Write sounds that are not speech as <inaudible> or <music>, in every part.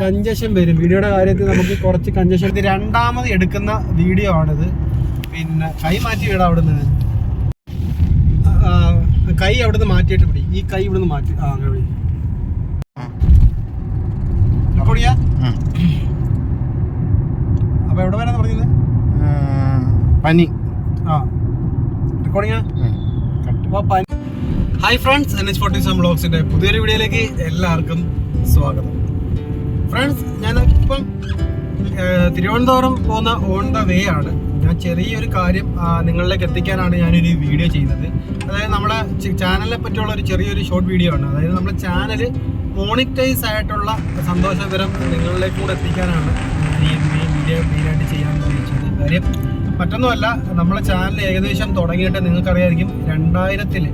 Congestion വരും. വീഡിയോയുടെ കാര്യത്തിൽ നമുക്ക് കുറച്ച് കഞ്ചഷൻ ഇത് രണ്ടാമത് എടുക്കുന്ന വീഡിയോ ആണിത്. പിന്നെ കൈ മാറ്റി വിടാം അവിടെ നിന്ന് കൈ അവിടെ നിന്ന് മാറ്റിയിട്ട് പിടി. ഈ കൈ ഇവിടെ നിന്ന് മാറ്റി ആ അങ്ങനെ പിടി. അപ്പൊ എവിടെ വരാന്ന് പറഞ്ഞത്? പനി. ആ. റെക്കോർഡിങ്ങാ hi friends N H forty seven ബ്ലോഗ്സിന്റെ പുതിയൊരു വീഡിയോയിലേക്ക് എല്ലാവർക്കും സ്വാഗതം. ഫ്രണ്ട്സ് ഞാൻ ഇപ്പം തിരുവനന്തപുരം പോകുന്ന ഓൺ ദ വേ ആണ്. ഞാൻ ചെറിയൊരു കാര്യം നിങ്ങളിലേക്ക് എത്തിക്കാനാണ് ഞാനൊരു വീഡിയോ ചെയ്യുന്നത്. അതായത് നമ്മുടെ ചാനലിനെ പറ്റിയുള്ള ഒരു ചെറിയൊരു ഷോർട്ട് വീഡിയോ ആണ്. അതായത് നമ്മുടെ ചാനൽ മോണിറ്റൈസ് ആയിട്ടുള്ള സന്തോഷകരം നിങ്ങളിലേക്ക് കൂടെ എത്തിക്കാനാണ് ഈ വീഡിയോ മെയിനായിട്ട് ചെയ്യാൻ ഉദ്ദേശിച്ചത്. കാര്യം മറ്റൊന്നുമല്ല നമ്മളെ ചാനൽ ഏകദേശം തുടങ്ങിയിട്ട് നിങ്ങൾക്കറിയായിരിക്കും രണ്ടായിരത്തിൽ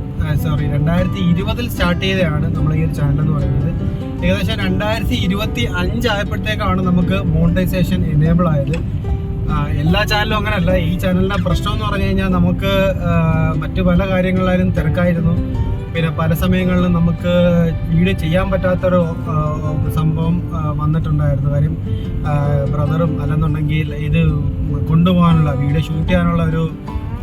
സോറി രണ്ടായിരത്തി ഇരുപതിൽ സ്റ്റാർട്ട് ചെയ്തതാണ് നമ്മൾ ഈ ഒരു ചാനൽ എന്ന് പറയുന്നത്. ഏകദേശം രണ്ടായിരത്തി ഇരുപത്തി അഞ്ചായപ്പോഴത്തേക്കാണ് നമുക്ക് മോണിറ്റൈസേഷൻ എനേബിൾ ആയത്. എല്ലാ ചാനലും അങ്ങനെയല്ല ഈ ചാനലിന്റെ പ്രശ്നം എന്ന് പറഞ്ഞു കഴിഞ്ഞാൽ നമുക്ക് മറ്റു പല കാര്യങ്ങളിലായാലും തിരക്കായിരുന്നു. പിന്നെ പല സമയങ്ങളിലും നമുക്ക് വീഡിയോ ചെയ്യാൻ പറ്റാത്തൊരു സംഭവം വന്നിട്ടുണ്ടായിരുന്നു. കാര്യം ബ്രദറും അല്ലെന്നുണ്ടെങ്കിൽ ഇത് കൊണ്ടുപോകാനുള്ള വീഡിയോ ഷൂട്ട് ചെയ്യാനുള്ള ഒരു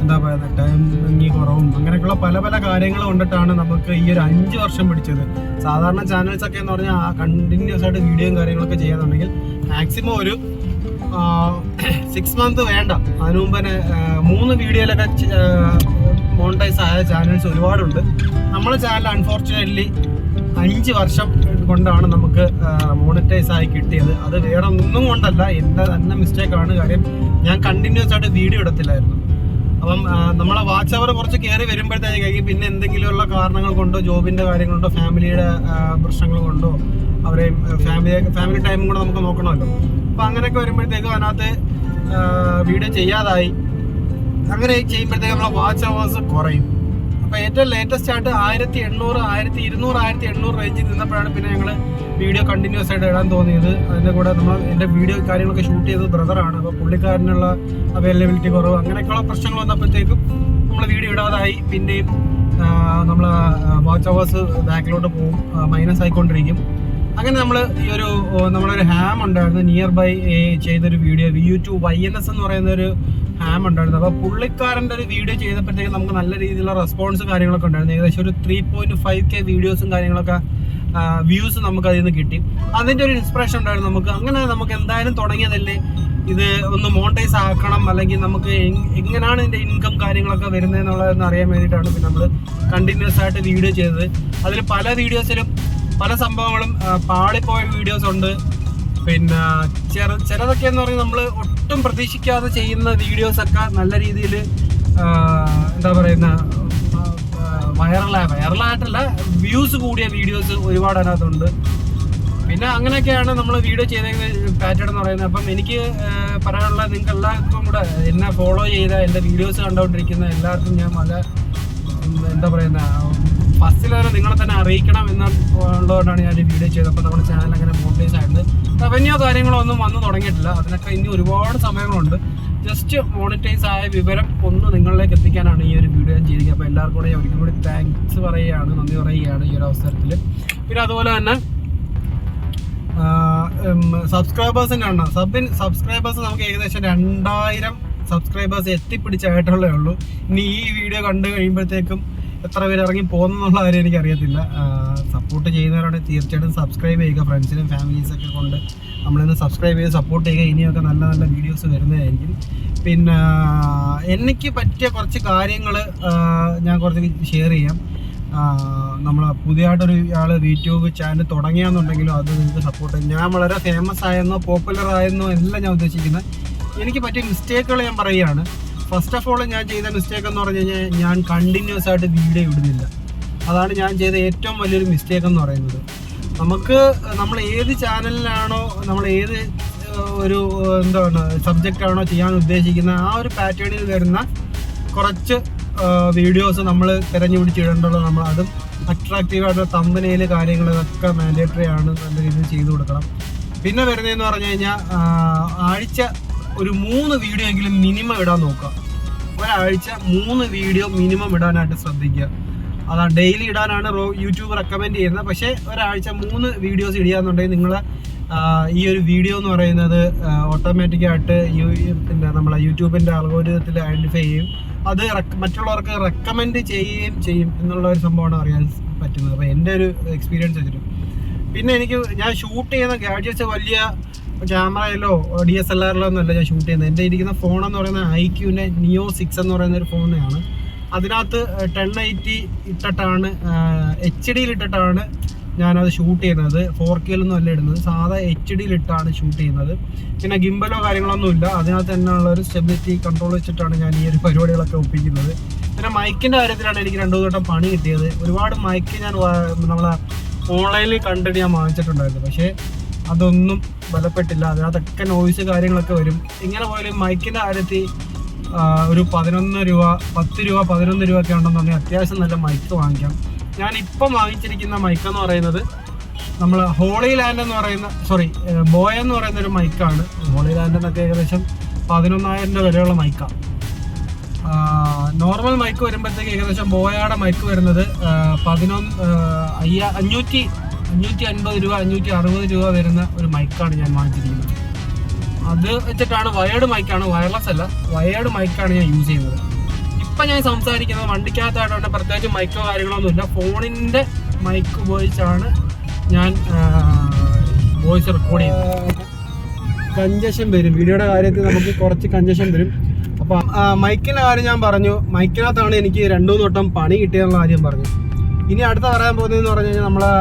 എന്താ പറയുക ടൈമിങ് കുറവും. അങ്ങനെയൊക്കെയുള്ള പല പല കാര്യങ്ങൾ കൊണ്ടിട്ടാണ് നമുക്ക് ഈ ഒരു അഞ്ച് വർഷം പിടിച്ചത്. സാധാരണ ചാനൽസ് ഒക്കെ എന്ന് പറഞ്ഞാൽ കണ്ടിന്യൂസ് ആയിട്ട് വീഡിയോയും കാര്യങ്ങളൊക്കെ ചെയ്യാന്നുണ്ടെങ്കിൽ മാക്സിമം ഒരു സിക്സ് മന്ത് വേണ്ട. അതിനു മുമ്പ് തന്നെ മൂന്ന് വീഡിയോയിലൊക്കെ മോണിറ്റൈസ് ആയ ചാനൽസ് ഒരുപാടുണ്ട്. നമ്മളെ ചാനൽ അൺഫോർച്ചുനേറ്റ്ലി അഞ്ച് വർഷം കൊണ്ടാണ് നമുക്ക് മോണിറ്റൈസ് ആയി കിട്ടിയത്. അത് വേറെ ഒന്നും കൊണ്ടല്ല. എന്റെ തന്നെ മിസ്റ്റേക്കാണ് കാര്യം ഞാൻ കണ്ടിന്യൂസ് ആയിട്ട് വീഡിയോ എടുത്തില്ലായിരുന്നു അപ്പം നമ്മളെ വാച്ച് അവർ കുറച്ച് കയറി വരുമ്പോഴത്തേക്ക് പിന്നെ എന്തെങ്കിലുമുള്ള കാരണങ്ങൾ കൊണ്ടോ ജോബിന്റെ കാര്യങ്ങൾ കൊണ്ടോ ഫാമിലിയുടെ പ്രശ്നങ്ങൾ കൊണ്ടോ അവരെ ഫാമിലി ഫാമിലി ടൈമും കൂടെ നമുക്ക് നോക്കണമല്ലോ. അപ്പം അങ്ങനെയൊക്കെ വരുമ്പോഴത്തേക്കും അതിനകത്ത് വീഡിയോ ചെയ്യാതായി. അങ്ങനെ ചെയ്യുമ്പോഴത്തേക്ക് നമ്മളെ വാച്ച് അവേഴ്സ് കുറയും. അപ്പോൾ ഏറ്റവും ലേറ്റസ്റ്റ് ആയിട്ട് ആയിരത്തി എണ്ണൂറ് ആയിരത്തി ഇരുന്നൂറ് ആയിരത്തി എണ്ണൂറ് റേഞ്ചിൽ നിന്നപ്പോഴാണ് പിന്നെ ഞങ്ങൾ വീഡിയോ കണ്ടിന്യൂസ് ആയിട്ട് ഇടാൻ തോന്നിയത്. അതിന്റെ കൂടെ നമ്മൾ എന്റെ വീഡിയോ കാര്യങ്ങളൊക്കെ ഷൂട്ട് ചെയ്തത് ബ്രദറാണ് അപ്പോൾ പുള്ളിക്കാരനുള്ള അവൈലബിലിറ്റി കുറവ് അങ്ങനെയൊക്കെയുള്ള പ്രശ്നങ്ങൾ വന്നപ്പോഴത്തേക്കും നമ്മൾ വീഡിയോ ഇടാതായി. പിന്നെയും നമ്മൾ വാച്ച് അവേഴ്സ് ബാക്കിലോട്ട് പോകും മൈനസ് ആയിക്കൊണ്ടിരിക്കും. അങ്ങനെ നമ്മൾ ഈ ഒരു നമ്മളൊരു ഹാം ഉണ്ടായിരുന്നു. നിയർ ബൈ ചെയ്തൊരു video U two Y N S എന്ന് പറയുന്ന ഒരു ഹാം ഉണ്ടായിരുന്നു. അപ്പോൾ പുള്ളിക്കാരന്റെ ഒരു വീഡിയോ ചെയ്തപ്പോഴത്തേക്കും നമുക്ക് നല്ല രീതിയിലുള്ള റെസ്പോൺസ് കാര്യങ്ങളൊക്കെ ഉണ്ടായിരുന്നു. ഏകദേശം ഒരു ത്രീ പോയിന്റ് ഫൈവ് കെ വീഡിയോസും കാര്യങ്ങളൊക്കെ വ്യൂസ് നമുക്ക് അതിൽ നിന്ന് കിട്ടി. അതിന്റെ ഒരു ഇൻസ്പിറേഷൻ ഉണ്ടായിരുന്നു നമുക്ക്. അങ്ങനെ നമുക്ക് എന്തായാലും തുടങ്ങിയതല്ലേ? ഇത് ഒന്ന് മോണിറ്റൈസ് ആക്കണം. അല്ലെങ്കിൽ നമുക്ക് എങ്ങനെയാണ് ഇതിന്റെ ഇൻകം കാര്യങ്ങളൊക്കെ വരുന്നതെന്നുള്ളതെന്ന് അറിയാൻ വേണ്ടിയിട്ടാണ് പിന്നെ നമ്മൾ കണ്ടിന്യൂസ് ആയിട്ട് വീഡിയോ ചെയ്തത്. അതിൽ പല വീഡിയോസിലും പല സംഭവങ്ങളും പാളിപ്പോയ വീഡിയോസ് ഉണ്ട്. പിന്നെ ചെറ ചിലതൊക്കെ എന്ന് പറഞ്ഞാൽ നമ്മൾ ഒട്ടും പ്രതീക്ഷിക്കാതെ ചെയ്യുന്ന വീഡിയോസ് ഒക്കെ നല്ല രീതിയിൽ എന്താ പറയുന്ന വൈറലായ വൈറലായിട്ടല്ല വ്യൂസ് കൂടിയ വീഡിയോസ് ഒരുപാട് അതിനകത്തുണ്ട്. പിന്നെ അങ്ങനെയൊക്കെയാണ് നമ്മൾ വീഡിയോ ചെയ്ത പാറ്റേൺ എന്ന് പറയുന്നത്. അപ്പം എനിക്ക് പറയാനുള്ള നിങ്ങൾക്ക് എല്ലാവർക്കും കൂടെ എന്നെ ഫോളോ ചെയ്ത എന്റെ വീഡിയോസ് കണ്ടുകൊണ്ടിരിക്കുന്ന എല്ലാവർക്കും ഞാൻ വളരെ എന്താ പറയുന്ന ഫസ്റ്റിൽ വരെ നിങ്ങളെ തന്നെ അറിയിക്കണം എന്നുള്ളതുകൊണ്ടാണ് ഞാൻ ഈ വീഡിയോ ചെയ്തത്. അപ്പോൾ നമ്മുടെ ചാനൽ അങ്ങനെ മോണിറ്റൈസ് ആയിരുന്നു റവന്യൂ കാര്യങ്ങളോ ഒന്നും വന്നു തുടങ്ങിയിട്ടില്ല. അതിനൊക്കെ ഇനി ഒരുപാട് സമയങ്ങളുണ്ട്. ജസ്റ്റ് മോണിറ്റൈസ് ആയ വിവരം ഒന്ന് നിങ്ങളിലേക്ക് എത്തിക്കാനാണ് ഈ ഒരു വീഡിയോ ഞാൻ ചെയ്തിരിക്കുന്നത്. അപ്പോൾ എല്ലാവർക്കും കൂടെ ഒരിക്കലും കൂടി താങ്ക്സ് പറയുകയാണ് നന്ദി പറയുകയാണ് ഈ ഒരു അവസരത്തിൽ പിന്നെ അതുപോലെ തന്നെ സബ്സ്ക്രൈബേഴ്സിന്റെ എണ്ണം. സബിൻ സബ്സ്ക്രൈബേഴ്സ് നമുക്ക് ഏകദേശം രണ്ടായിരം സബ്സ്ക്രൈബേഴ്സ് എത്തിപ്പിടിച്ചായിട്ടുള്ളേ ഉള്ളൂ. ഇനി ഈ വീഡിയോ കണ്ടു കഴിയുമ്പോഴത്തേക്കും എത്ര പേര് ഇറങ്ങി പോകുന്നുള്ള കാര്യം എനിക്ക് അറിയത്തില്ല സപ്പോർട്ട് ചെയ്യുന്നവരാണെങ്കിൽ തീർച്ചയായിട്ടും സബ്സ്ക്രൈബ് ചെയ്യുക. ഫ്രണ്ട്സിനും ഫാമിലീസൊക്കെ കൊണ്ട് നമ്മളിന്ന് സബ്സ്ക്രൈബ് ചെയ്ത് സപ്പോർട്ട് ചെയ്യുക. ഇനിയൊക്കെ നല്ല നല്ല വീഡിയോസ് വരുന്നതായിരിക്കും. പിന്നെ എനിക്ക് പറ്റിയ കുറച്ച് കാര്യങ്ങൾ ഞാൻ കുറച്ച് ഷെയർ ചെയ്യാം. നമ്മൾ പുതിയതായിട്ടൊരു ആൾ യൂട്യൂബ് ചാനൽ തുടങ്ങിയാന്നുണ്ടെങ്കിലും അത് നിങ്ങൾക്ക് സപ്പോർട്ട് ചെയ്യും. ഞാൻ വളരെ ഫേമസ് ആയെന്നോ പോപ്പുലർ ആയെന്നോ എല്ലാം ഞാൻ ഉദ്ദേശിക്കുന്നത്. എനിക്ക് പറ്റിയ മിസ്റ്റേക്കുകൾ ഞാൻ പറയുകയാണ്. ഫസ്റ്റ് ഓഫ് ഓൾ ഞാൻ ചെയ്ത മിസ്റ്റേക്ക് എന്ന് പറഞ്ഞു കഴിഞ്ഞാൽ ഞാൻ കണ്ടിന്യൂസ് ആയിട്ട് വീഡിയോ ഇടുന്നില്ല. അതാണ് ഞാൻ ചെയ്ത ഏറ്റവും വലിയൊരു മിസ്റ്റേക്ക് എന്ന് പറയുന്നത്. നമുക്ക് നമ്മൾ ഏത് ചാനലിലാണോ നമ്മൾ ഏത് ഒരു എന്താണ് സബ്ജക്റ്റ് ആണോ ചെയ്യാൻ ഉദ്ദേശിക്കുന്ന ആ ഒരു പാറ്റേണിൽ വരുന്ന കുറച്ച് വീഡിയോസ് നമ്മൾ തിരഞ്ഞു പിടിച്ചിടേണ്ടത് നമ്മൾ അതും അട്രാക്റ്റീവായിട്ടുള്ള തമ്പനയിൽ കാര്യങ്ങൾ ഇതൊക്കെ മാൻഡേറ്ററി ആണ്. നല്ല രീതിയിൽ ചെയ്തു കൊടുക്കണം. പിന്നെ വരുന്നതെന്ന് പറഞ്ഞു കഴിഞ്ഞാൽ ആഴ്ച ഒരു മൂന്ന് വീഡിയോ എങ്കിലും മിനിമം ഇടാൻ നോക്കുക. ഒരാഴ്ച മൂന്ന് വീഡിയോ മിനിമം ഇടാനായിട്ട് ശ്രദ്ധിക്കുക. അതാ ഡെയിലി ഇടാനാണ് റോ യൂട്യൂബ് റെക്കമെൻഡ് ചെയ്യുന്നത്. പക്ഷേ ഒരാഴ്ച മൂന്ന് വീഡിയോസ് ഇടുകയെന്നുണ്ടെങ്കിൽ നിങ്ങൾ ഈ ഒരു വീഡിയോ എന്ന് പറയുന്നത് ഓട്ടോമാറ്റിക്കായിട്ട് പിന്നെ നമ്മളെ യൂട്യൂബിന്റെ അൽഗോരിതത്തിൽ ഐഡന്റിഫൈ ചെയ്യും. അത് മറ്റുള്ളവർക്ക് റെക്കമെൻഡ് ചെയ്യുകയും ചെയ്യും എന്നുള്ള ഒരു സംഭവമാണ് അറിയാൻ പറ്റുന്നത്. അപ്പോൾ എന്റെ ഒരു എക്സ്പീരിയൻസ് വെച്ചിട്ട്. പിന്നെ എനിക്ക് ഞാൻ ഷൂട്ട് ചെയ്യുന്ന ഗാഡ്ജറ്റ്സ് വലിയ ക്യാമറയിലോ ഡി എസ് എൽ ആറിലോ ഒന്നുമല്ല ഞാൻ ഷൂട്ട് ചെയ്യുന്നത്. എന്റെ ഇരിക്കുന്ന ഫോൺ എന്ന് പറയുന്നത് ഐ ക്യൂവിന്റെ നിയോ സിക്സ് എന്ന് പറയുന്ന ഒരു ഫോണാണ് അതിനകത്ത് ടെൻ എയ്റ്റി ഇട്ടിട്ടാണ് എച്ച് ഡിയിൽ ഇട്ടിട്ടാണ് ഞാനത് ഷൂട്ട് ചെയ്യുന്നത്. ഫോർ കെയിലൊന്നും അല്ല ഇടുന്നത്. സാധാ എച്ച് ഡിയിൽ ഇട്ടാണ് ഷൂട്ട് ചെയ്യുന്നത്. പിന്നെ ഗിംബലോ കാര്യങ്ങളൊന്നും ഇല്ല. അതിനകത്ത് തന്നെയുള്ള ഒരു സ്റ്റെബിലിറ്റി കൺട്രോൾ വെച്ചിട്ടാണ് ഞാൻ ഈ ഒരു പരിപാടികളൊക്കെ ഒപ്പിക്കുന്നത്. പിന്നെ മൈക്കിന്റെ കാര്യത്തിലാണ് എനിക്ക് രണ്ടു വട്ടം പണി കിട്ടിയത്. ഒരുപാട് മൈക്ക് ഞാൻ നമ്മളെ ഓൺലൈനിൽ കണ്ടിട്ട് ഞാൻ വാങ്ങിച്ചിട്ടുണ്ടായിരുന്നു. പക്ഷേ അതൊന്നും ബലപ്പെട്ടില്ല. അതിനകത്തൊക്കെ നോയിസ് കാര്യങ്ങളൊക്കെ വരും. ഇങ്ങനെ പോയാലും മൈക്കിന്റെ കാര്യത്തിൽ ഒരു പതിനൊന്ന് രൂപ പത്ത് രൂപ പതിനൊന്ന് രൂപ ഒക്കെ ഉണ്ടെന്നുണ്ടെങ്കിൽ അത്യാവശ്യം നല്ല മൈക്ക് വാങ്ങിക്കാം. ഞാൻ ഇപ്പം വാങ്ങിച്ചിരിക്കുന്ന മൈക്ക് എന്ന് പറയുന്നത് നമ്മൾ ഹോളി ലാൻഡ് എന്ന് പറയുന്ന സോറി ബോയ എന്ന് പറയുന്ന ഒരു മൈക്കാണ് ഹോളി ലാൻഡ് എന്നൊക്കെ ഏകദേശം പതിനൊന്നായിരം രൂപ വരെയുള്ള മൈക്കാണ് നോർമൽ മൈക്ക് വരുമ്പോഴത്തേക്ക് ഏകദേശം ബോയയുടെ മൈക്ക് വരുന്നത് പതിനൊന്ന് അയ്യ അഞ്ഞൂറ്റി അഞ്ഞൂറ്റി അൻപത് രൂപ അഞ്ഞൂറ്റി അറുപത് രൂപ വരുന്ന ഒരു മൈക്കാണ് ഞാൻ വാങ്ങിച്ചിരിക്കുന്നത്. അത് വെച്ചിട്ടാണ് വയേർഡ് മൈക്കാണ് വയർലെസ് അല്ല വയേർഡ് മൈക്കാണ് ഞാൻ യൂസ് ചെയ്യുന്നത്. ഇപ്പം ഞാൻ സംസാരിക്കുന്നത് വണ്ടിക്കകത്തായിട്ടുണ്ട് പ്രത്യേകിച്ച് മൈക്കോ കാര്യങ്ങളൊന്നുമില്ല. ഫോണിന്റെ മൈക്ക് ഉപയോഗിച്ചാണ് ഞാൻ വോയിസ് റെക്കോർഡ് ചെയ്യുന്നത്. കഞ്ചഷൻ വരും. വീഡിയോയുടെ കാര്യത്തിൽ നമുക്ക് കുറച്ച് കഞ്ചഷൻ വരും. അപ്പം മൈക്കിന്റെ കാര്യം ഞാൻ പറഞ്ഞു. മൈക്കിനകത്താണ് എനിക്ക് രണ്ടു വട്ടം പണി കിട്ടിയെന്നുള്ള കാര്യം പറഞ്ഞു. ഇനി അടുത്ത പറയാൻ പോകുന്നതെന്ന് പറഞ്ഞു കഴിഞ്ഞാൽ നമ്മളെ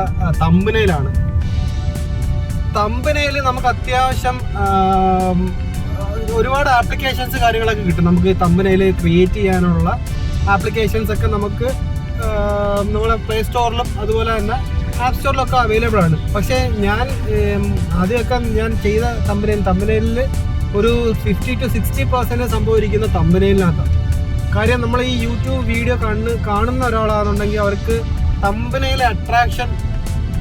തമ്പനയിലാണ്. തമ്പനയിൽ നമുക്ക് അത്യാവശ്യം ഒരുപാട് ആപ്ലിക്കേഷൻസ് കാര്യങ്ങളൊക്കെ കിട്ടും. നമുക്ക് തമ്പനയിൽ ക്രിയേറ്റ് ചെയ്യാനുള്ള ആപ്ലിക്കേഷൻസ് ഒക്കെ നമുക്ക് നമ്മുടെ പ്ലേ സ്റ്റോറിലും അതുപോലെ തന്നെ ആപ്പ് സ്റ്റോറിലൊക്കെ അവൈലബിൾ ആണ്. പക്ഷേ ഞാൻ ആദ്യമൊക്കെ ഞാൻ ചെയ്ത തമ്പനയിൽ തമ്പനയിൽ ഒരു ഫിഫ്റ്റി ടു സിക്സ്റ്റി പെർസെന്റ് സംഭവിക്കുന്ന തമ്പനയിലിനകത്താണ്. കാര്യം നമ്മൾ ഈ യൂട്യൂബ് വീഡിയോ കണ്ണ് കാണുന്ന ഒരാളാണെന്നുണ്ടെങ്കിൽ അവർക്ക് തമ്പനയിലെ അട്രാക്ഷൻ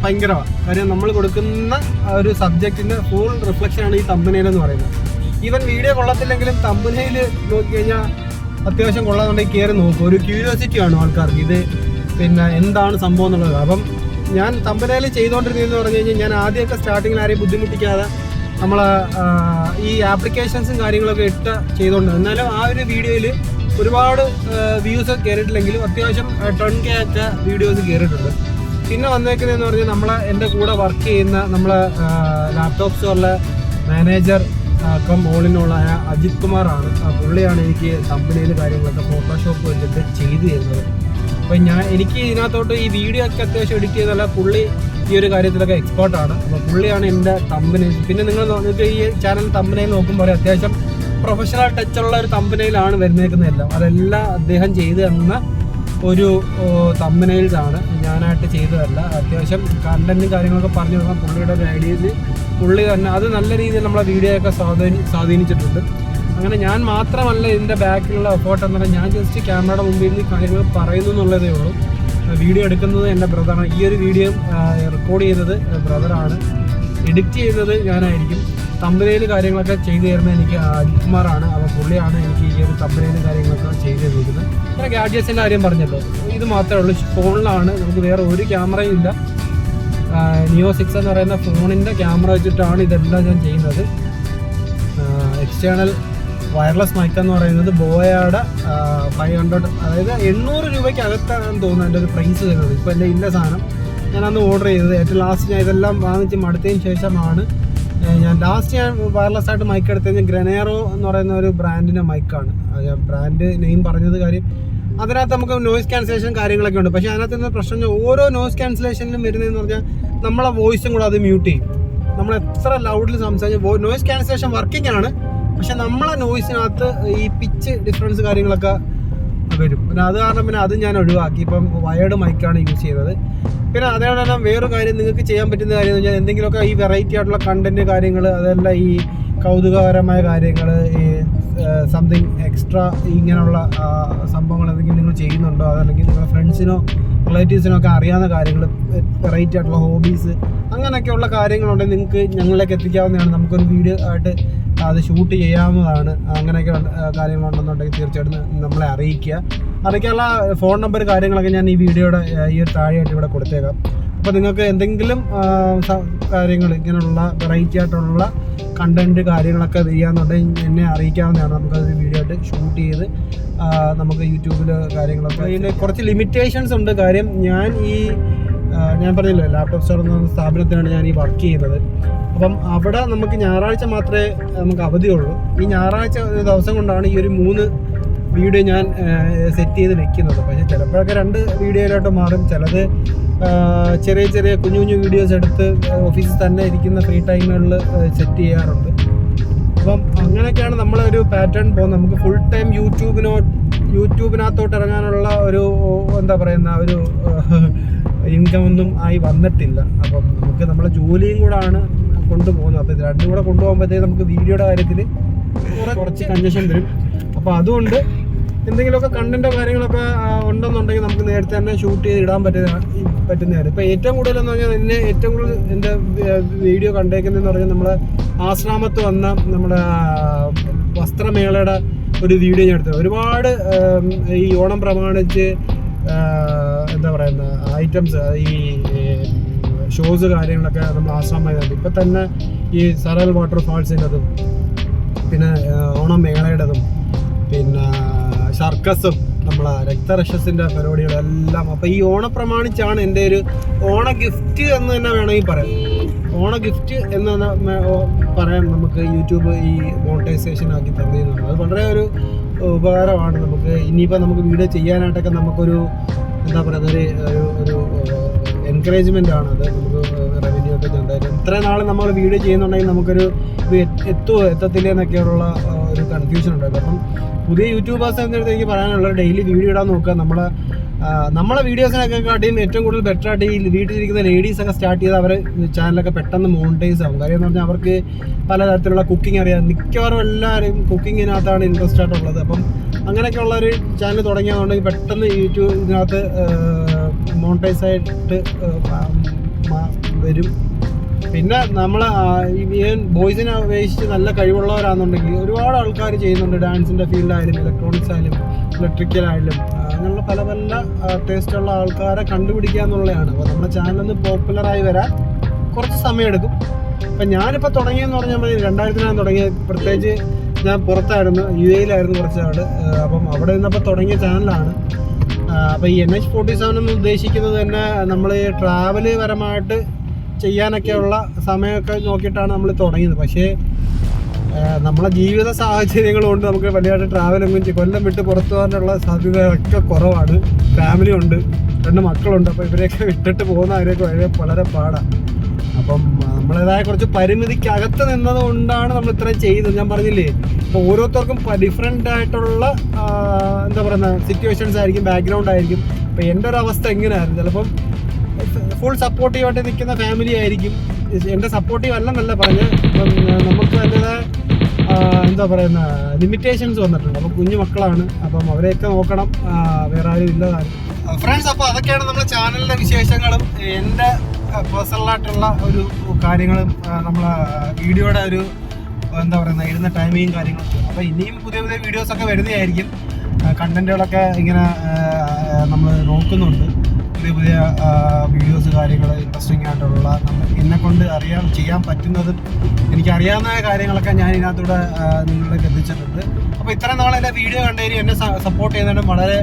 ഭയങ്കരമാണ്. കാര്യം നമ്മൾ കൊടുക്കുന്ന ഒരു സബ്ജക്റ്റിന്റെ ഫുൾ റിഫ്ലക്ഷനാണ് ഈ തമ്പനയിൽ പറയുന്നത്. ഈവൻ വീഡിയോ കൊള്ളത്തില്ലെങ്കിലും തമ്പനയിൽ നോക്കി കഴിഞ്ഞാൽ അത്യാവശ്യം കൊള്ളാന്നുണ്ടെങ്കിൽ കയറി നോക്കും. ഒരു ക്യൂരിയോസിറ്റി ആണ് ആൾക്കാർക്ക്. ഇത് പിന്നെ എന്താണ് സംഭവം എന്നുള്ളത്. അപ്പം ഞാൻ തമ്പനയിൽ ചെയ്തുകൊണ്ടിരുന്നതെന്ന് പറഞ്ഞു കഴിഞ്ഞാൽ ഞാൻ ആദ്യമൊക്കെ സ്റ്റാർട്ടിങ്ങിൽ ആരെയും ബുദ്ധിമുട്ടിക്കാതെ നമ്മൾ ഈ ആപ്ലിക്കേഷൻസും കാര്യങ്ങളൊക്കെ ഇട്ട് ചെയ്തുകൊണ്ട് എന്നാലും ആ ഒരു വീഡിയോയിൽ ഒരുപാട് വ്യൂസ് കയറിയിട്ടില്ലെങ്കിലും അത്യാവശ്യം ടൺ കെ ഒക്കെ വീഡിയോസ് കയറിയിട്ടുണ്ട് പിന്നെ വന്നേക്കുന്നതെന്ന് പറഞ്ഞാൽ നമ്മളെ എന്റെ കൂടെ വർക്ക് ചെയ്യുന്ന നമ്മളെ ലാപ്ടോപ്പ് സ്റ്റോറിലെ മാനേജർ കം ഓളിനുള്ളായ അജിത് കുമാറാണ്. പുള്ളിയാണ് എനിക്ക് കമ്പനിയിൽ കാര്യങ്ങളൊക്കെ ഫോട്ടോഷോപ്പ് വെച്ചിട്ട് ചെയ്തു തരുന്നത്. അപ്പം ഞാൻ എനിക്ക് ഇതിനകത്തോട്ട് ഈ വീഡിയോ ഒക്കെ അത്യാവശ്യം എഡിറ്റ് ചെയ്തല്ല പുള്ളി ഈ ഒരു കാര്യത്തിലൊക്കെ എക്സ്പേർട്ടാണ് അപ്പോൾ പുള്ളിയാണ് എന്റെ കമ്പനി പിന്നെ നിങ്ങൾ ഈ ചാനൽ കമ്പനിയിൽ നോക്കുമ്പോൾ അത്യാവശ്യം പ്രൊഫഷണൽ ടച്ചുള്ള ഒരു തമ്പനയിലാണ് വരുന്നേക്കുന്നതെല്ലാം. അതെല്ലാം അദ്ദേഹം ചെയ്തു തന്ന ഒരു തമ്പനയിൽസാണ് ഞാനായിട്ട് ചെയ്തതല്ല. അത്യാവശ്യം കണ്ടന്റും കാര്യങ്ങളൊക്കെ പറഞ്ഞു തന്ന പുള്ളിയുടെ ഒരു ഐഡിയയിൽ പുള്ളി തന്നെ അത് നല്ല രീതിയിൽ നമ്മളെ വീഡിയോയൊക്കെ സ്വാധീനി സ്വാധീനിച്ചിട്ടുണ്ട്. അങ്ങനെ ഞാൻ മാത്രമല്ല ഇതിന്റെ ബാക്കിലുള്ള എഫോർട്ട് എന്ന് പറഞ്ഞാൽ ഞാൻ ജസ്റ്റ് ക്യാമറയുടെ മുമ്പിൽ നിന്ന് കാര്യങ്ങൾ പറയുന്നു എന്നുള്ളതേ ഉള്ളൂ. വീഡിയോ എടുക്കുന്നത് എന്റെ ബ്രദറാണ് ഈ ഒരു വീഡിയോ റെക്കോർഡ് ചെയ്തത് ബ്രദറാണ് എഡിറ്റ് ചെയ്യുന്നത് ഞാനായിരിക്കും. തമ്പനയിൽ കാര്യങ്ങളൊക്കെ ചെയ്തു തരുന്നത് എനിക്ക് അജിത് കുമാറാണ് അപ്പോൾ പുള്ളിയാണ് എനിക്ക് ഈ ഒരു തമ്പനയിൽ കാര്യങ്ങളൊക്കെ ചെയ്തു തന്നിരിക്കുന്നത്. പിന്നെ ഗാഡ്ജറ്റ്സിന്റെ കാര്യം പറഞ്ഞല്ലോ. ഇത് മാത്രമേ ഉള്ളൂ. ഫോണിലാണ്. നമുക്ക് വേറെ ഒരു ക്യാമറയും ഇല്ല. നിയോ സിക്സ് എന്ന് പറയുന്ന ഫോണിന്റെ ക്യാമറ വെച്ചിട്ടാണ് ഇതെല്ലാം ഞാൻ ചെയ്യുന്നത്. എക്സ്റ്റേണൽ വയർലെസ് മൈക്ക് എന്ന് പറയുന്നത് ബോയയുടെ ഫൈവ് ഹൺഡ്രഡ് അതായത് എണ്ണൂറ് രൂപയ്ക്ക് അകത്താണെന്ന് തോന്നുന്നു എന്റെ ഒരു പ്രൈസ് വരുന്നത്. ഇപ്പോൾ എന്റെ ഇന്ന സാധനം ഞാനന്ന് ഓർഡർ ചെയ്തത്. ഏറ്റവും ലാസ്റ്റ് ഞാൻ ഇതെല്ലാം വാങ്ങിച്ച് മടുത്തതിന് ശേഷമാണ് ഞാൻ ലാസ്റ്റ് ഞാൻ വയർലെസ് ആയിട്ട് മൈക്ക് എടുത്തത് ഗ്രനേറോ എന്ന് പറയുന്ന ഒരു ബ്രാൻഡിന്റെ മൈക്കാണ് ബ്രാൻഡ് നെയിം പറഞ്ഞത് കാര്യം അതിനകത്ത് നമുക്ക് നോയ്സ് ക്യാൻസലേഷൻ കാര്യങ്ങളൊക്കെ ഉണ്ട്. പക്ഷേ അതിനകത്ത് നിന്ന് പ്രശ്നം ഓരോ നോയ്സ് ക്യാൻസലേഷനിലും വരുന്നതെന്ന് പറഞ്ഞാൽ നമ്മളെ വോയിസും കൂടെ അത് മ്യൂട്ട് ചെയ്യും. നമ്മൾ എത്ര ലൗഡിൽ സംസാരിച്ച് നോയിസ് ക്യാൻസലേഷൻ വർക്കിംഗ് ആണ്. പക്ഷെ നമ്മളെ നോയിസിനകത്ത് ഈ പിച്ച് ഡിഫറൻസ് കാര്യങ്ങളൊക്കെ വരും. പിന്നെ അത് കാരണം പിന്നെ അത് ഞാൻ ഒഴിവാക്കി. ഇപ്പം വയേർഡ് മൈക്കാണ് യൂസ് ചെയ്യുന്നത്. പിന്നെ അതേപോലെ തന്നെ വേറൊരു കാര്യം നിങ്ങൾക്ക് ചെയ്യാൻ പറ്റുന്ന കാര്യം എന്ന് വെച്ചാൽ എന്തെങ്കിലുമൊക്കെ ഈ വെറൈറ്റി ആയിട്ടുള്ള കണ്ടന്റ് കാര്യങ്ങൾ അതെല്ലാം ഈ കൗതുകപരമായ കാര്യങ്ങൾ ഈ സംതിങ് എക്സ്ട്രാ ഇങ്ങനെയുള്ള സംഭവങ്ങൾ എന്തെങ്കിലും നിങ്ങൾ ചെയ്യുന്നുണ്ടോ? അതല്ലെങ്കിൽ നിങ്ങളുടെ ഫ്രണ്ട്സിനോ റിലേറ്റീവ്സിനോ ഒക്കെ അറിയാവുന്ന കാര്യങ്ങൾ വെറൈറ്റി ആയിട്ടുള്ള ഹോബീസ് അങ്ങനെയൊക്കെയുള്ള കാര്യങ്ങളുണ്ടെങ്കിൽ നിങ്ങൾക്ക് ഞങ്ങളിലേക്ക് എത്തിക്കാവുന്നതാണ്. നമുക്കൊരു വീഡിയോ ആയിട്ട് അത് ഷൂട്ട് ചെയ്യാവുന്നതാണ്. അങ്ങനെയൊക്കെ കാര്യങ്ങളുണ്ടെന്നുണ്ടെങ്കിൽ തീർച്ചയായിട്ടും നമ്മളെ അറിയിക്കുക. അറിയിക്കാനുള്ള ഫോൺ നമ്പർ കാര്യങ്ങളൊക്കെ ഞാൻ ഈ വീഡിയോയുടെ ഈ ഒരു താഴെയായിട്ട് ഇവിടെ കൊടുത്തേക്കാം. അപ്പോൾ നിങ്ങൾക്ക് എന്തെങ്കിലും കാര്യങ്ങൾ ഇങ്ങനെയുള്ള വെറൈറ്റി ആയിട്ടുള്ള കണ്ടന്റ് കാര്യങ്ങളൊക്കെ ചെയ്യാന്നുണ്ടെങ്കിൽ എന്നെ അറിയിക്കാവുന്നതാണ്. നമുക്കത് വീഡിയോ ആയിട്ട് ഷൂട്ട് ചെയ്ത് നമുക്ക് യൂട്യൂബിൽ കാര്യങ്ങളൊക്കെ. ഇതിൽ കുറച്ച് ലിമിറ്റേഷൻസ് ഉണ്ട്. കാര്യം ഞാൻ ഈ ഞാൻ പറഞ്ഞില്ലേ ലാപ്ടോപ്പ് സ്റ്റോർ എന്ന സ്ഥാപനത്തിനാണ് ഞാൻ ഈ വർക്ക് ചെയ്യുന്നത്. അപ്പം അവിടെ നമുക്ക് ഞായറാഴ്ച മാത്രമേ നമുക്ക് അവധിയുള്ളൂ. ഈ ഞായറാഴ്ച ഒരു ദിവസം കൊണ്ടാണ് ഈ ഒരു മൂന്ന് വീഡിയോ ഞാൻ സെറ്റ് ചെയ്ത് വെക്കുന്നത്. പക്ഷേ ചിലപ്പോഴൊക്കെ രണ്ട് വീഡിയോയിലോട്ട് മാറും. ചിലത് ചെറിയ ചെറിയ കുഞ്ഞു കുഞ്ഞു വീഡിയോസ് എടുത്ത് ഓഫീസിൽ തന്നെ ഇരിക്കുന്ന ഫ്രീ ടൈമുകളിൽ സെറ്റ് ചെയ്യാറുണ്ട്. അപ്പം അങ്ങനെയൊക്കെയാണ് നമ്മളൊരു പാറ്റേൺ പോകുന്നത്. നമുക്ക് ഫുൾ ടൈം യൂട്യൂബിനോ യൂട്യൂബിനകത്തോട്ട് ഇറങ്ങാനുള്ള ഒരു എന്താ പറയുന്ന ഒരു ഇൻകം ഒന്നും ആയി വന്നിട്ടില്ല. അപ്പം നമുക്ക് നമ്മളെ ജോലിയും കൂടാണ് കൊണ്ടുപോകുന്നത്. അപ്പം ഇത് രണ്ടും കൂടെ കൊണ്ടുപോകുമ്പോഴത്തേക്ക് നമുക്ക് വീഡിയോയുടെ കാര്യത്തിൽ കുറച്ച് കൺജഷൻ വരും. അപ്പോൾ അതുകൊണ്ട് എന്തെങ്കിലുമൊക്കെ കണ്ടന്റോ കാര്യങ്ങളൊക്കെ ഉണ്ടെന്നുണ്ടെങ്കിൽ നമുക്ക് നേരത്തെ തന്നെ ഷൂട്ട് ചെയ്ത് ഇടാൻ പറ്റുന്ന പറ്റുന്നതാണ് ഇപ്പോൾ ഏറ്റവും കൂടുതൽ എന്ന് പറഞ്ഞാൽ എന്നെ ഏറ്റവും കൂടുതൽ എന്റെ വീഡിയോ കണ്ടേക്കുന്നതെന്ന് പറഞ്ഞാൽ നമ്മൾ ആശ്രാമത്ത് വന്ന നമ്മുടെ വസ്ത്രമേളയുടെ ഒരു വീഡിയോ ഞാൻ എടുത്തത് ഒരുപാട് ഈ ഓണം പ്രമാണിച്ച് എന്താ പറയുന്ന ഐറ്റംസ് ഈ ഷോസ് കാര്യങ്ങളൊക്കെ നമ്മൾ ആശ്രമം ഇപ്പം തന്നെ ഈ സറൽ വാട്ടർ ഫാൾസിന്റെതും പിന്നെ ഓണം മേളയുടേതും പിന്നെ സർക്കസും നമ്മളെ രക്തരക്ഷസിന്റെ പരിപാടികളെല്ലാം. അപ്പോൾ ഈ ഓണം പ്രമാണിച്ചാണ് എന്റെ ഒരു ഓണ ഗിഫ്റ്റ് എന്ന് തന്നെ വേണമെങ്കിൽ പറയാം. ഓണ ഗിഫ്റ്റ് എന്ന് പറയാം നമുക്ക് യൂട്യൂബ് ഈ മോണിറ്റൈസേഷൻ ആക്കി തന്നിരുന്നുണ്ട് അത് വളരെ ഒരു ഉപകാരമാണ് നമുക്ക്. ഇനിയിപ്പോൾ നമുക്ക് വീഡിയോ ചെയ്യാനായിട്ടൊക്കെ നമുക്കൊരു എന്താ പറയുക ഒരു ഒരു എൻകറേജ്മെന്റ് ആണ്. അത് നമുക്ക് റവന്യൂ ഒക്കെ ഉണ്ടായിരുന്നു ഇത്രയും നാൾ നമ്മൾ വീഡിയോ ചെയ്യുന്നുണ്ടെങ്കിൽ നമുക്കൊരു എത്തുമോ എത്തത്തില്ല എന്നൊക്കെയുള്ള ഒരു കൺഫ്യൂഷൻ ഉണ്ടായിരുന്നു അപ്പം പുതിയ യൂട്യൂബേഴ്സ് എന്നിടത്ത് എനിക്ക് പറയാനുള്ളത് ഡെയിലി വീഡിയോ ഇടാൻ നോക്കുക. നമ്മളെ നമ്മളെ വീഡിയോസിനൊക്കെ കാട്ടിയും ഏറ്റവും കൂടുതൽ ബെറ്റർ ആയിട്ട് ഈ വീട്ടിലിരിക്കുന്ന ലേഡീസ് ഒക്കെ സ്റ്റാർട്ട് ചെയ്ത് അവർ ചാനലൊക്കെ പെട്ടെന്ന് മോണിറ്റൈസ് ആവും. കാര്യം എന്ന് പറഞ്ഞാൽ അവർക്ക് പലതരത്തിലുള്ള കുക്കിംഗ് അറിയാം. മിക്കവാറും എല്ലാവരും കുക്കിങ്ങിനകത്താണ് ഇൻട്രസ്റ്റ് ആയിട്ടുള്ളത് അപ്പം അങ്ങനെയൊക്കെയുള്ള ഒരു ചാനൽ തുടങ്ങിയതുകൊണ്ടെങ്കിൽ പെട്ടെന്ന് യൂട്യൂബ് ഇതിനകത്ത് മോണിറ്റൈസ് ആയിട്ട് വരും. പിന്നെ നമ്മൾ ബോയ്സിനെ അപേക്ഷിച്ച് നല്ല കഴിവുള്ളവരാണെന്നുണ്ടെങ്കിൽ ഒരുപാട് ആൾക്കാർ ചെയ്യുന്നുണ്ട്. ഡാൻസിന്റെ ഫീൽഡായാലും ഇലക്ട്രോണിക്സ് ആയാലും ഇലക്ട്രിക്കൽ ആയാലും അങ്ങനെയുള്ള പല പല ടേസ്റ്റുള്ള ആൾക്കാരെ കണ്ടുപിടിക്കുക എന്നുള്ളതാണ്. അപ്പോൾ നമ്മുടെ ചാനലൊന്ന് പോപ്പുലറായി വരാൻ കുറച്ച് സമയമെടുക്കും. അപ്പം ഞാനിപ്പോൾ തുടങ്ങിയെന്ന് പറഞ്ഞാൽ മതി. രണ്ടായിരത്തിനാണ് തുടങ്ങിയത് പ്രത്യേകിച്ച് ഞാൻ പുറത്തായിരുന്നു യു എയിലായിരുന്നു കുറച്ച് നാൾ. അപ്പം അവിടെ നിന്നപ്പോൾ തുടങ്ങിയ ചാനലാണ് അപ്പോൾ ഈ എൻ എച്ച് ഫോർട്ടി സെവൻ എന്ന് ഉദ്ദേശിക്കുന്നത് തന്നെ നമ്മൾ ട്രാവൽ പരമായിട്ട് ചെയ്യാനൊക്കെയുള്ള സമയമൊക്കെ നോക്കിയിട്ടാണ് നമ്മൾ തുടങ്ങിയത്. പക്ഷേ നമ്മളെ ജീവിത സാഹചര്യങ്ങൾ കൊണ്ട് നമുക്ക് വലിയതായിട്ട് ട്രാവൽ ഒന്നും കൊല്ലം വിട്ട് പുറത്തു പോകാനുള്ള സാധ്യതയൊക്കെ കുറവാണ്. ഫാമിലി ഉണ്ട്. രണ്ട് മക്കളുണ്ട്. അപ്പോൾ ഇവരെയൊക്കെ വിട്ടിട്ട് പോകുന്ന അവരെയൊക്കെ വളരെ വളരെ പാടാണ് അപ്പം നമ്മളേതായ കുറച്ച് പരിമിതിക്കകത്ത് നിന്നത് കൊണ്ടാണ് നമ്മൾ ഇത്രയും ചെയ്തത്. ഞാൻ പറഞ്ഞില്ലേ അപ്പോൾ ഓരോരുത്തർക്കും ഡിഫറെന്റ് ആയിട്ടുള്ള എന്താ പറയുന്ന സിറ്റുവേഷൻസ് ആയിരിക്കും ബാക്ക്ഗ്രൗണ്ട് ആയിരിക്കും. അപ്പോൾ എന്റെ ഒരു അവസ്ഥ എങ്ങനെയായിരുന്നു ചിലപ്പം ഫുൾ സപ്പോർട്ടീവായിട്ട് നിൽക്കുന്ന ഫാമിലി ആയിരിക്കും. എന്റെ സപ്പോർട്ടീവ് അല്ലെന്നല്ല പറഞ്ഞ് നമുക്ക് അതിന്റെതായ എന്താ പറയുന്ന ലിമിറ്റേഷൻസ് വന്നിട്ടുണ്ട്. അപ്പോൾ കുഞ്ഞു മക്കളാണ്. അപ്പം അവരെയൊക്കെ നോക്കണം. വേറെ ആരും ഇല്ലതാണ് ഫ്രണ്ട്സ് അപ്പോൾ അതൊക്കെയാണ് നമ്മുടെ ചാനലിന്റെ വിശേഷങ്ങളും എന്റെ പേഴ്സണലായിട്ടുള്ള ഒരു കാര്യങ്ങളും നമ്മളെ വീഡിയോയുടെ ഒരു എന്താ പറയുന്ന ഇരുന്ന ടൈമിങ്ങും കാര്യങ്ങളും അപ്പോൾ ഇനിയും പുതിയ പുതിയ വീഡിയോസൊക്കെ വരുന്നതായിരിക്കും. കണ്ടന്റുകളൊക്കെ ഇങ്ങനെ നമ്മൾ നോക്കുന്നുണ്ട്. പുതിയ പുതിയ വീഡിയോസ് കാര്യങ്ങൾ ഇൻട്രസ്റ്റിംഗ് ആയിട്ടുള്ള എന്നെ കൊണ്ട് അറിയാൻ ചെയ്യാൻ പറ്റുന്നതും എനിക്കറിയാവുന്ന കാര്യങ്ങളൊക്കെ ഞാൻ ഇതിനകത്തൂടെ നിങ്ങളിലേക്ക് എത്തിച്ചിട്ടുണ്ട് അപ്പോൾ ഇത്രയും നാളെ എന്റെ വീഡിയോ കണ്ടതിന് എന്നെ സപ്പോർട്ട് ചെയ്യുന്നതിനും വളരെ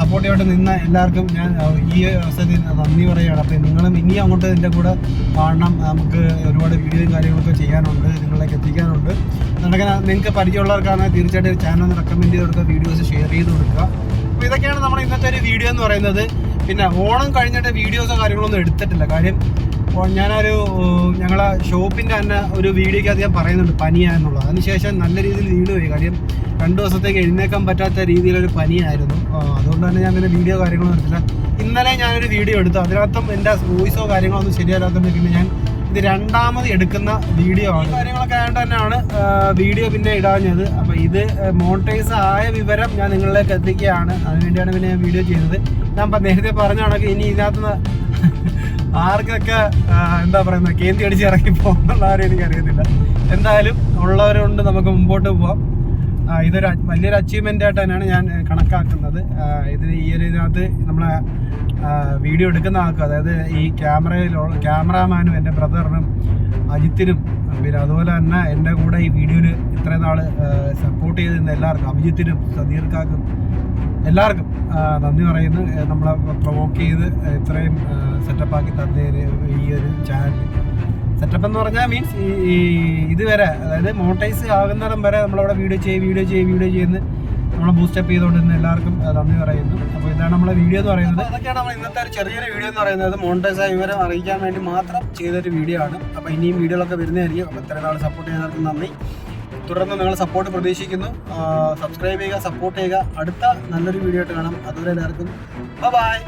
സപ്പോർട്ടീവായിട്ട് നിന്ന എല്ലാവർക്കും ഞാൻ ഈ അവസരത്തിൽ നന്ദി പറയുകയാണ്. അപ്പോൾ നിങ്ങളും ഇനി അങ്ങോട്ട് എന്റെ കൂടെ കാണണം നമുക്ക് ഒരുപാട് വീഡിയോയും കാര്യങ്ങളൊക്കെ ചെയ്യാനുണ്ട് നിങ്ങളിലേക്ക് എത്തിക്കാനുണ്ട്. നടക്കാൻ നിങ്ങൾക്ക് പരിചയമുള്ളവർക്കാണെങ്കിൽ തീർച്ചയായിട്ടും ചാനൽ ഒന്ന് റെക്കമെൻഡ് ചെയ്ത് കൊടുക്കുക വീഡിയോസ് ഷെയർ ചെയ്ത് കൊടുക്കുക. അപ്പോൾ ഇതൊക്കെയാണ് നമ്മുടെ ഇന്നത്തെ ഒരു വീഡിയോ എന്ന് പറയുന്നത്. പിന്നെ ഓണം കഴിഞ്ഞിട്ട് വീഡിയോസോ കാര്യങ്ങളൊന്നും എടുത്തിട്ടില്ല. കാര്യം ഞാനൊരു ഞങ്ങളെ ഷോപ്പിന്റെ തന്നെ ഒരു വീഡിയോയ്ക്കകത്ത് ഞാൻ പറയുന്നുണ്ട് പനിയാന്നുള്ളത് അതിനുശേഷം നല്ല രീതിയിൽ വീട് പോയി. കാര്യം രണ്ട് ദിവസത്തേക്ക് എഴുന്നേക്കാൻ പറ്റാത്ത രീതിയിലൊരു പനിയായിരുന്നു. അതുകൊണ്ട് തന്നെ ഞാൻ പിന്നെ വീഡിയോ കാര്യങ്ങളൊന്നും എടുത്തില്ല. ഇന്നലെ ഞാനൊരു വീഡിയോ എടുത്തു. അതിനകത്തും എന്റെ വോയിസോ കാര്യങ്ങളൊന്നും ശരിയല്ലാത്തതുകൊണ്ട് പിന്നെ ഞാൻ ഇത് രണ്ടാമത് എടുക്കുന്ന വീഡിയോ ആണ്. കാര്യങ്ങളൊക്കെ ആയതുകൊണ്ട് തന്നെയാണ് വീഡിയോ പിന്നെ ഇടാഞ്ഞത്. അപ്പോൾ ഇത് മോണിറ്റൈസ് ആയ വിവരം ഞാൻ നിങ്ങളിലേക്ക് എത്തിക്കുകയാണ്. അതിനുവേണ്ടിയാണ് പിന്നെ ഞാൻ വീഡിയോ ചെയ്തത്. ഞാൻ നേരത്തെ പറഞ്ഞാണെങ്കിൽ ഇനി ഇതിനകത്ത് <laughs> ആർക്കൊക്കെ എന്താ പറയുന്നത് കേന്തി അടിച്ച് ഇറങ്ങി പോകുന്നുള്ള ആരും എനിക്കറിയത്തില്ല. എന്തായാലും ഉള്ളവരുണ്ട് നമുക്ക് മുമ്പോട്ട് പോവാം. ഇതൊരു വലിയൊരു അച്ചീവ്മെന്റ് ആയിട്ട് തന്നെയാണ് ഞാൻ കണക്കാക്കുന്നത്. ഇത് ഈ ഒരു ഇതിനകത്ത് നമ്മളെ വീഡിയോ എടുക്കുന്ന ആൾക്കും അതായത് ഈ ക്യാമറയിലുള്ള ക്യാമറാമാനും എന്റെ ബ്രദറിനും അജിത്തിനും പിന്നെ അതുപോലെ തന്നെ എന്റെ കൂടെ ഈ വീഡിയോയിൽ ഇത്രയും നാൾ സപ്പോർട്ട് ചെയ്ത് എല്ലാവർക്കും അഭിജിത്തിനും സദീർക്കാക്കും എല്ലാവർക്കും നന്ദി പറയുന്നു. നമ്മളെ പ്രൊവോക്ക് ചെയ്ത് ഇത്രയും സെറ്റപ്പാക്കി തന്നതിന് ഈ ഒരു ചാനൽ സെറ്റപ്പ് എന്ന് പറഞ്ഞാൽ മീൻസ് ഈ ഇതുവരെ അതായത് മോട്ടൈസ് ആകുന്നിടം വരെ നമ്മളവിടെ വീഡിയോ ചെയ്യും വീഡിയോ ചെയ്യും വീഡിയോ ചെയ്യുന്ന നമ്മളെ ബൂസ്റ്റപ്പ് ചെയ്തുകൊണ്ടിരുന്ന എല്ലാവർക്കും നന്ദി പറയുന്നു. അപ്പോൾ ഇതാണ് നമ്മളെ വീഡിയോ എന്ന് പറയുന്നത്. അതൊക്കെയാണ് നമ്മൾ ഇന്നത്തെ ഒരു ചെറിയൊരു വീഡിയോ എന്ന് പറയുന്നത്. മോണ്ടൈസ് വിവരം അറിയിക്കാൻ വേണ്ടി മാത്രം ചെയ്തൊരു വീഡിയോ ആണ്. അപ്പോൾ ഇനിയും വീഡിയോകളൊക്കെ വരുന്നതായിരിക്കും. അപ്പോൾ ഇത്രയും നാൾ സപ്പോർട്ട് ചെയ്യുന്നവർക്ക് നന്ദി. തുടർന്ന് നിങ്ങൾ സപ്പോർട്ട് പ്രതീക്ഷിക്കുന്നു. സബ്സ്ക്രൈബ് ചെയ്യുക സപ്പോർട്ട് ചെയ്യുക. അടുത്ത നല്ലൊരു വീഡിയോ ആയിട്ട് കാണാം. അതുവരെ എല്ലാവർക്കും ബൈ